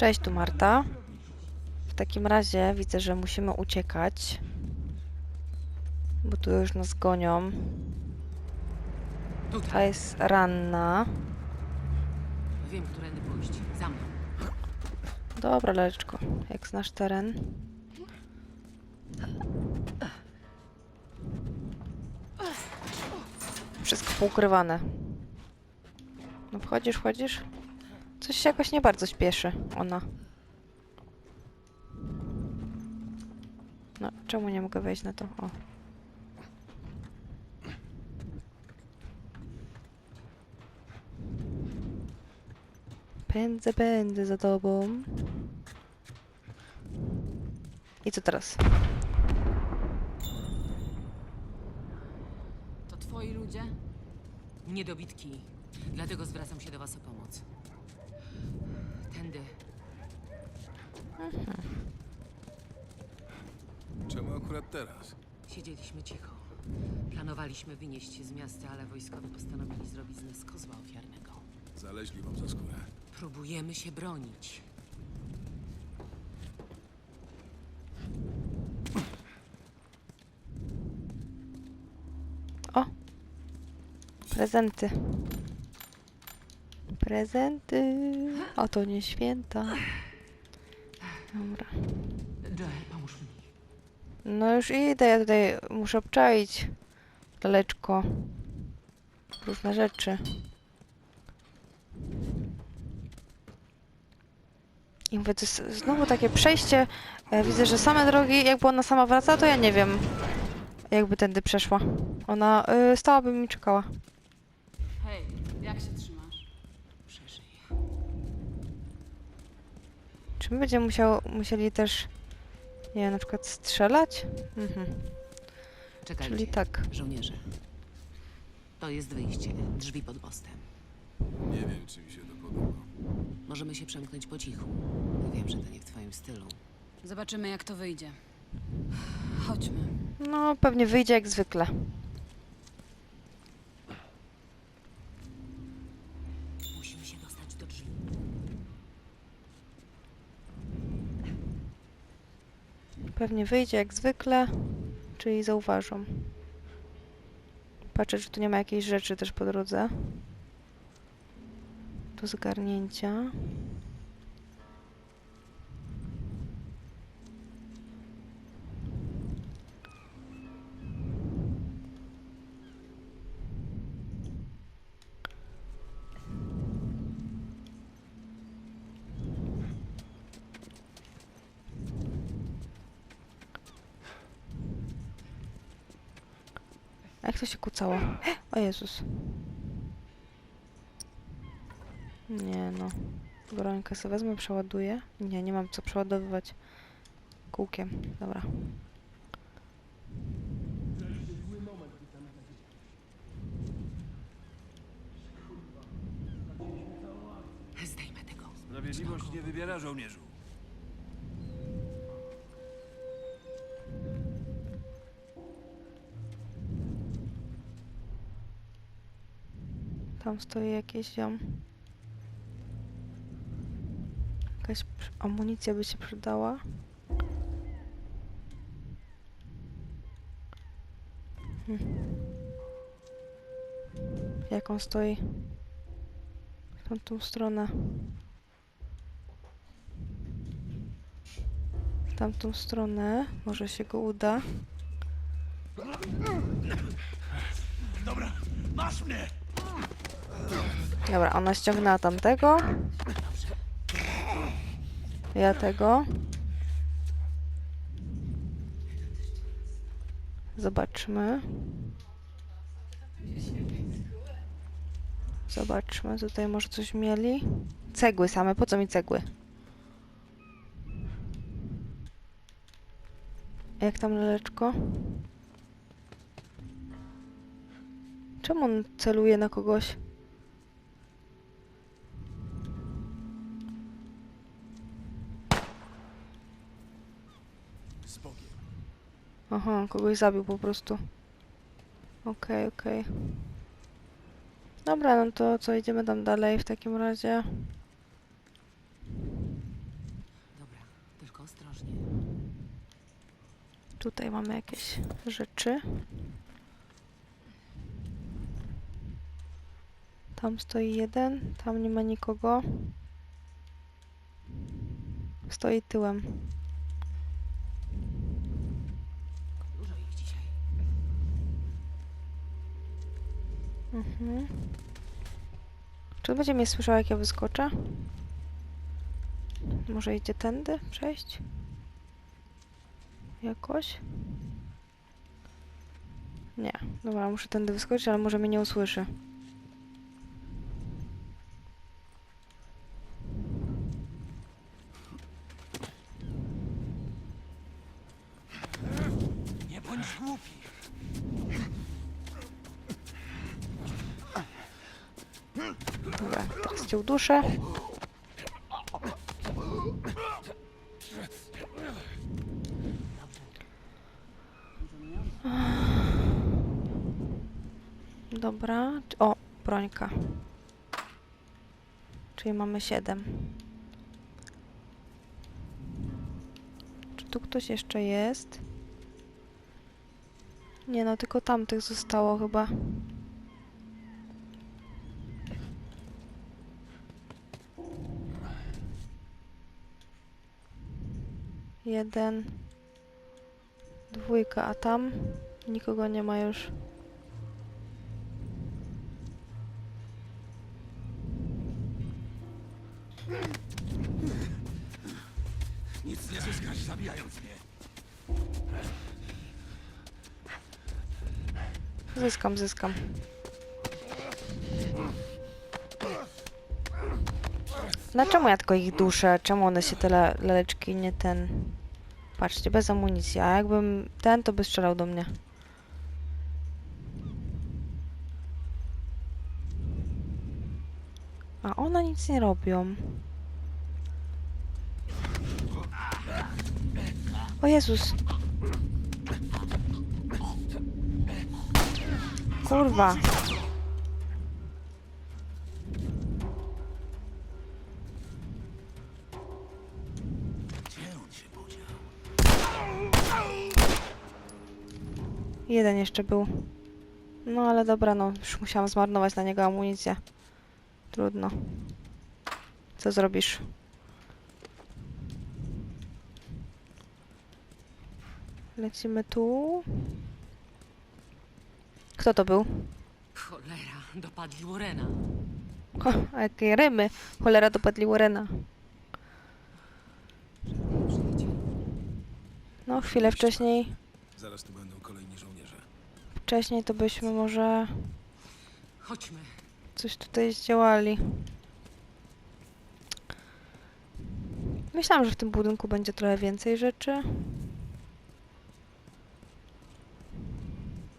Cześć, tu Marta. W takim razie widzę, że musimy uciekać. Bo tu już nas gonią. Ta Tutaj. jest ranna. Wiem, którędy pójść. Za mną. Dobra, Leczko, jak znasz teren. Wszystko poukrywane. No wchodzisz, wchodzisz? Coś się jakoś nie bardzo śpieszy, ona. No, czemu nie mogę wejść na to? O. Pędzę, pędzę za tobą. I co teraz? To twoi ludzie? Niedobitki. Dlatego zwracam się do was o pomoc. Tędy. Czemu akurat teraz? Siedzieliśmy cicho. Planowaliśmy wynieść się z miasta, ale wojskowi postanowili zrobić z nas kozła ofiarnego. Zaleźli wam za skórę. Próbujemy się bronić. O! Prezenty. Prezenty. O, to nie święta. Dobra. Joel, pomóż mi. No już idę, ja tutaj muszę obczaić. Daleczko. Różne rzeczy. I mówię, to jest znowu takie przejście. Ja widzę, że same drogi, jakby ona sama wraca, to ja nie wiem, jakby tędy przeszła. Ona y, stałaby mi czekała. Hej, jak się trzymasz? Przeżyj. Czy my będziemy musiał, musieli też, nie wiem, na przykład strzelać? Mhm. Czekajcie. Czyli tak. Żołnierze. To jest wyjście. Drzwi pod mostem. Nie wiem, czy mi się to podoba. Możemy się przemknąć po cichu. Wiem, że to nie w twoim stylu. Zobaczymy, jak to wyjdzie. Chodźmy. No, pewnie wyjdzie jak zwykle. Musimy się dostać do drzwi. Pewnie wyjdzie jak zwykle, czyli zauważą. Patrzę, czy tu nie ma jakiejś rzeczy też po drodze. Do zgarnięcia. Jezus. Nie no. Brońkę sobie wezmę, przeładuję. Nie, nie mam co przeładowywać. Kółkiem. Dobra. Zdejmę tego. Sprawiedliwość nie wybiera żołnierzu. Tam stoi jakieś ziom. Jakaś przy- amunicja by się przydała. Hmm. Jak on stoi? W tamtą stronę. W tamtą stronę. Może się go uda. Dobra, masz mnie! Dobra, ona ściągnęła tamtego. Ja tego. Zobaczmy. Zobaczmy, tutaj może coś mieli. Cegły same, po co mi cegły? Jak tam leleczko? Czemu on celuje na kogoś? Aha, kogoś zabił po prostu. Okej, okej. Dobra, no to co, idziemy tam dalej w takim razie. tylko ostrożnie. Tutaj mamy jakieś rzeczy. Tam stoi jeden, tam nie ma nikogo. Stoi tyłem. Mhm. Czy będzie mnie słyszał, jak ja wyskoczę? Może idzie tędy przejść? Jakoś? Nie. Dobra, muszę tędy wyskoczyć, ale może mnie nie usłyszy. Nie bądź głupi. Dobra, teraz cię uduszę. Dobra. O, brońka. Czyli mamy 7. Czy tu ktoś jeszcze jest? Nie no, tylko tamtych zostało chyba. Jeden. Dwójka, a tam nikogo nie ma już. Nic nie zyskasz zabijając mnie. Zyskam, zyskam. Dlaczego ja tylko ich duszę? Czemu one się tyle leleczki nie ten... Patrzcie, bez amunicji, a jakbym ten, to by strzelał do mnie. A one nic nie robią. O Jezus! Kurwa! Jeden jeszcze był. No ale dobra, no już musiałam zmarnować na niego amunicję. Trudno. Co zrobisz? Lecimy tu. Kto to był? Cholera, dopadli Warrena. O, a jakie rymy. Cholera dopadli Warrena. No, chwilę wcześniej. Zaraz tu będą żołnierze. Wcześniej to byśmy może Chodźmy. coś tutaj zdziałali. Myślałam, że w tym budynku będzie trochę więcej rzeczy.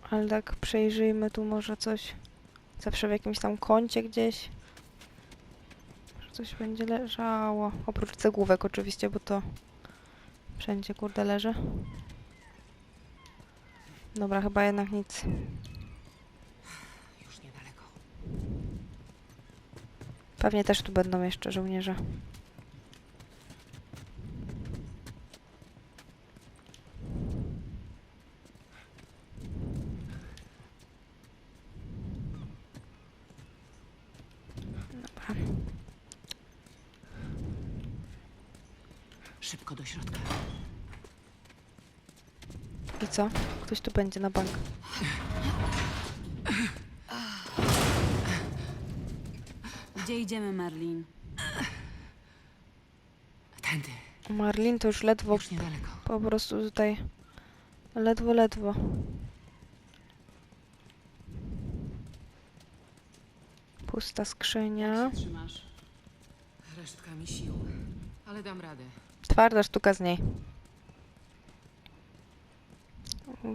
Ale tak przejrzyjmy tu może coś. Zawsze w jakimś tam kącie gdzieś. Może coś będzie leżało. Oprócz cegłówek oczywiście, bo to wszędzie kurde leży. Dobra, chyba jednak nic. Już niedaleko. Pewnie też tu będą jeszcze żołnierze. Dobra. Szybko do środka. Co? Ktoś tu będzie na bank. Gdzie idziemy, Marlin? Tędy. Marlin to już ledwo Już niedaleko. po prostu tutaj. Ledwo, ledwo. Pusta skrzynia. Resztkami sił. Ale dam radę. Twarda sztuka z niej.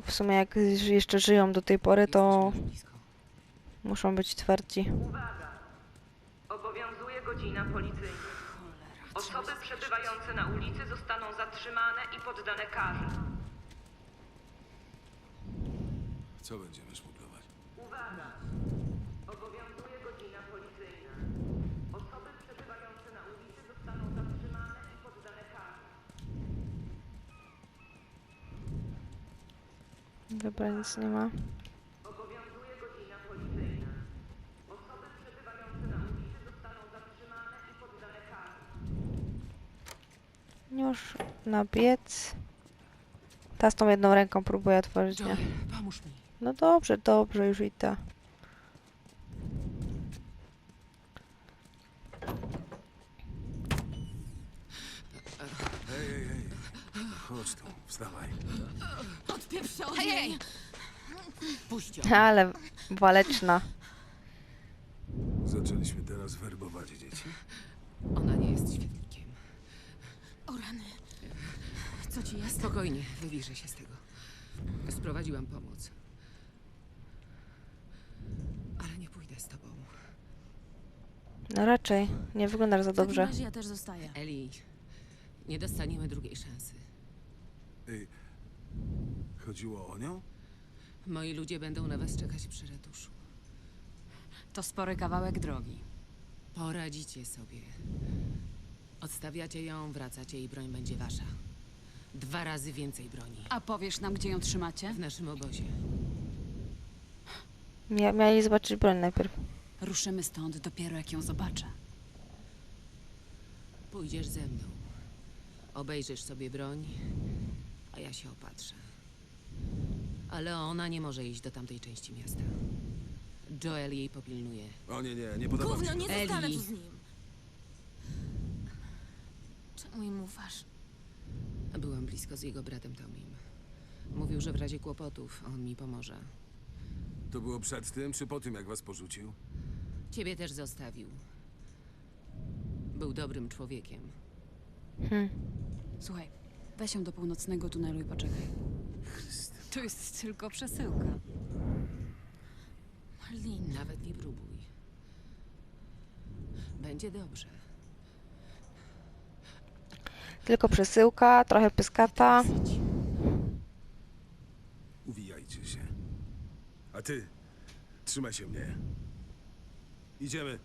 W sumie jak jeszcze żyją do tej pory, to muszą być twardzi. Uwaga! Obowiązuje godzina policyjna. Osoby przebywające na ulicy zostaną zatrzymane i poddane karze. Co będziemy szmuglować? Uwaga! Obowiązuje godzina policyjna. Osoby przebywające na ulicy zostaną zatrzymane i poddane karze. Dobra, nic nie ma. I. Już na biec. Ta z tą jedną ręką próbuję otworzyć, nie? Joel, pomóż mi. No dobrze, dobrze, już idę. Hej, hej, hej. Chodź tu, wstawaj. Odpieprzę od Hej, niej! hej! Puść ją. Ale waleczna. Zaczęliśmy teraz werbować dzieci. Ona nie jest świetnikiem. O rany. Co ci jest? Spokojnie, wywirzę się z tego. Sprowadziłam pomoc. Ale nie pójdę z tobą. No raczej, nie wyglądasz za W takim dobrze. razie ja też zostaję. Eli, nie dostaniemy drugiej szansy. Ej, chodziło o nią? Moi ludzie będą na was czekać przy ratuszu. To spory kawałek drogi. Poradzicie sobie. Odstawiacie ją, wracacie i broń będzie wasza. Dwa razy więcej broni. A powiesz nam, gdzie ją trzymacie? W naszym obozie. Mia mieli zobaczyć broń najpierw. Ruszymy stąd dopiero jak ją zobaczę. Pójdziesz ze mną. Obejrzysz sobie broń, a ja się opatrzę. Ale ona nie może iść do tamtej części miasta. Joel jej popilnuje. O nie, nie, nie podoba mi Gówno, się. nie Eli. zostanę tu z nim. Czemu im ufasz? Byłam blisko z jego bratem Tomim. Mówił, że w razie kłopotów on mi pomoże. To było przed tym, czy po tym, jak was porzucił? Ciebie też zostawił. Był dobrym człowiekiem. Hm. Słuchaj, weź ją do północnego tunelu i poczekaj. To jest tylko przesyłka. Marlin, Nawet nie próbuj. Będzie dobrze. Tylko przesyłka, trochę pyskata. Uwijajcie się. A ty, trzymaj się mnie. Idziemy.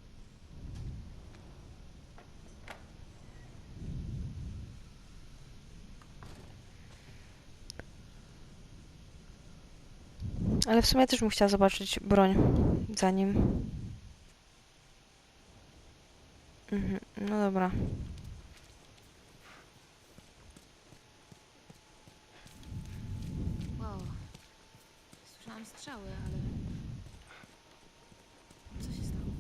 Ale w sumie też bym chciała zobaczyć broń zanim. Mhm, no dobra. wow. Słyszałam strzały, ale... Co się stało?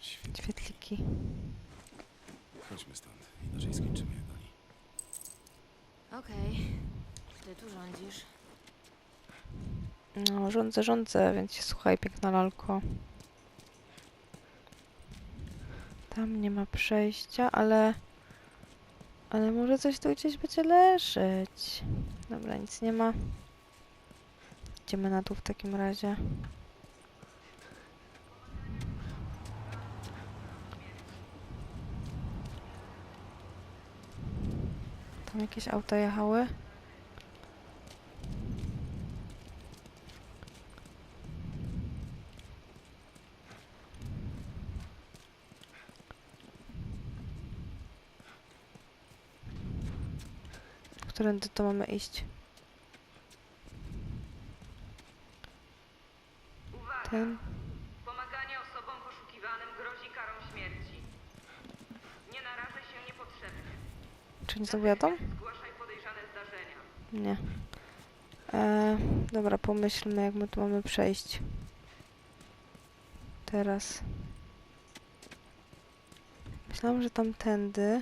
Świetliki. Chodźmy stąd, inaczej skończymy jak oni. Okej. Ty tu rządzisz. No, rządzę, rządzę, więc się słuchaj, piękna lalko. Tam nie ma przejścia, ale... Ale może coś tu gdzieś będzie leżeć. Dobra, nic nie ma. Idziemy na dół w takim razie. Tam jakieś auta jechały. Którędy to mamy iść? Ten? Pomaganie osobom poszukiwanym grozi karą śmierci. Nie narażę się niepotrzebnie. Czy nic opowiadą? Zgłaszaj podejrzane zdarzenia. Nie. E, dobra, pomyślmy, jak my tu mamy przejść. Teraz. Myślałam, że tamtędy.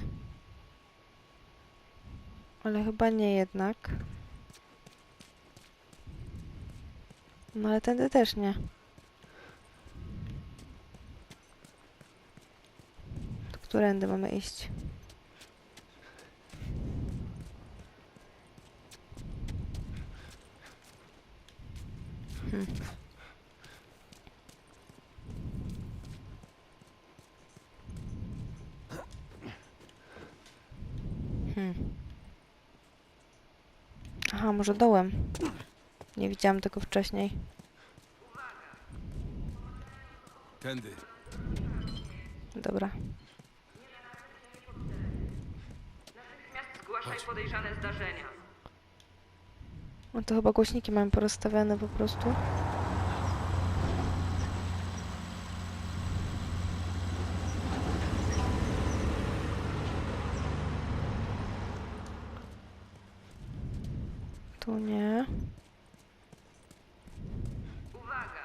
Ale chyba nie jednak. No ale tędy też nie. To którędy mamy iść? Hmm. Hmm. Aha, może dołem. Nie widziałam tego wcześniej. Tędy. Dobra. Natychmiast zgłaszaj Chodź. podejrzane zdarzenia. No to chyba głośniki mamy porozstawiane po prostu. Tu nie. Uwaga!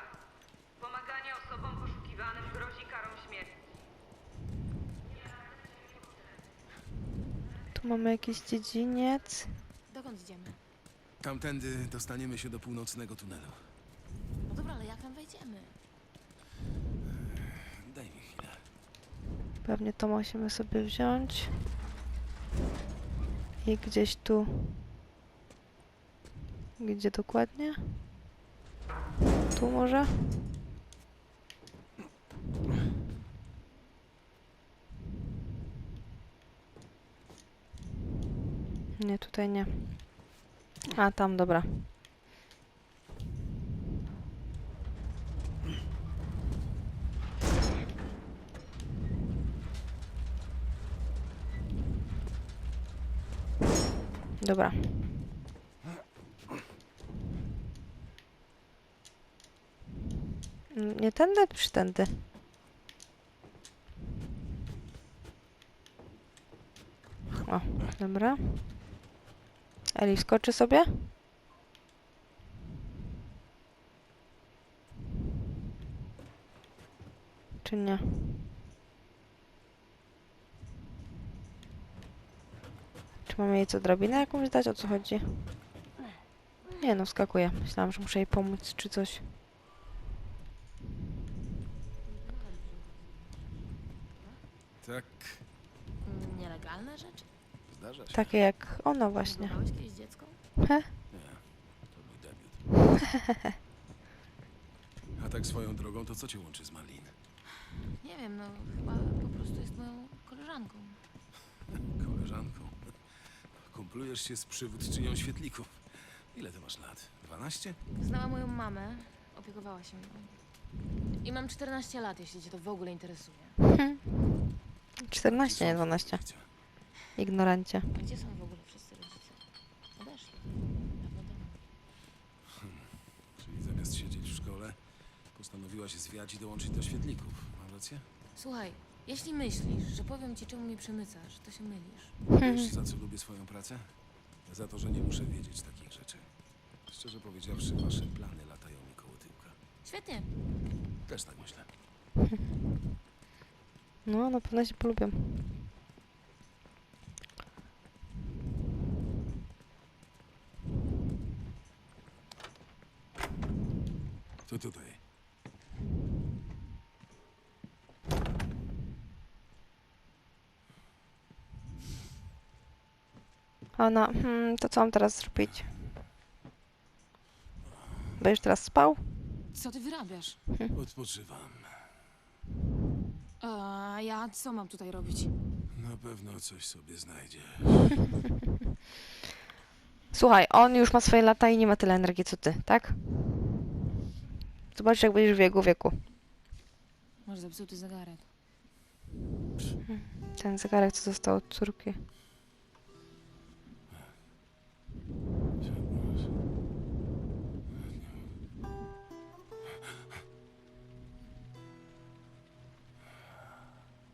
Pomaganie osobom poszukiwanym grozi karą śmierci. Tu mamy jakiś dziedziniec. Dokąd idziemy? Tamtędy dostaniemy się do północnego tunelu. No dobra, ale jak tam wejdziemy? Daj mi chwilę. Pewnie to musimy sobie wziąć. I gdzieś tu. Gdzie dokładnie? Tu może? Nie, tutaj nie. A, tam, dobra. Dobra. Nie tędy, czy tędy? O, dobra. Eli, skoczy sobie? Czy nie? Czy mamy jej co drabinę jakąś dać? O co chodzi? Nie no, skakuje. Myślałam, że muszę jej pomóc czy coś. Tak, Mm, Nielegalne rzeczy? zdarza się. Takie jak ona właśnie. Próbowałeś kiedyś dziecko? He? Nie, to mój debiut. A tak swoją drogą, to co cię łączy z Marlin? Nie wiem, no chyba po prostu jest moją koleżanką. Koleżanką. Kumplujesz się z przywódczynią świetlików. Ile ty masz lat? 12? Znała moją mamę, opiekowała się nią. I mam 14 lat, jeśli cię to w ogóle interesuje. 14, nie 12. Ignorancie. A gdzie są w ogóle wszyscy rodzice? Odeszli. Dawno temu. Czyli zamiast siedzieć w szkole, postanowiłaś zwiać i dołączyć do świetlików. Mam rację? Słuchaj, jeśli myślisz, że powiem ci, czemu mnie przemycasz, to się mylisz. Wiesz, za co lubię swoją pracę? Za to, że nie muszę wiedzieć takich rzeczy. Szczerze powiedziawszy, wasze plany latają mi koło tyłka. Świetnie. Też tak myślę. No, na pewno się polubią. To tutaj. A Ona, hmm, to co mam teraz zrobić? Będziesz teraz spał? Co ty wyrabiasz? Odpoczywam. A ja co mam tutaj robić? Na pewno coś sobie znajdzie. Słuchaj, on już ma swoje lata i nie ma tyle energii co ty, tak? Zobacz, jak będziesz w jego wieku. Masz zepsuty zegarek. Ten zegarek, co został od córki.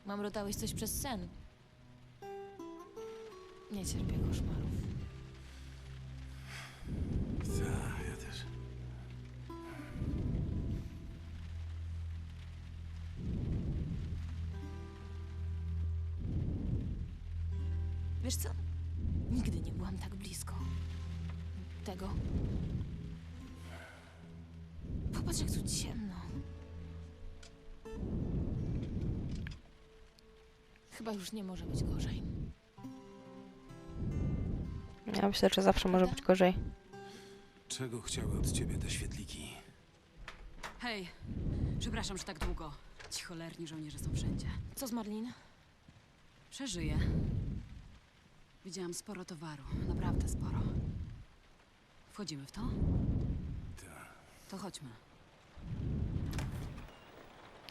Mam rodałeś coś przez sen. Nie cierpię koszmarów. Wiesz co? Nigdy nie byłam tak blisko. Tego. Popatrz, jak tu ciemno. Chyba już nie może być gorzej. Ja myślę, że zawsze może być gorzej. Czego chciały od ciebie te świetliki? Hej, przepraszam, że tak długo. Ci cholerni żołnierze są wszędzie. Co z Marlin? Przeżyję. Widziałam sporo towaru, naprawdę sporo. Wchodzimy w to? Tak. To chodźmy.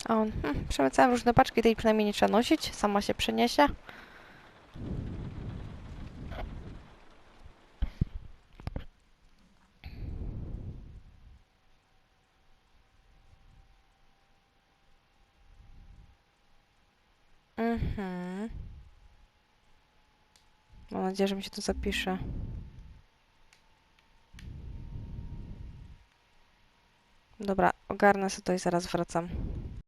On, hmm, przemycałem różne paczki, tej przynajmniej nie trzeba nosić, sama się przeniesie. Mhm. Mam nadzieję, że mi się to zapisze. Dobra, ogarnę sobie to i zaraz wracam.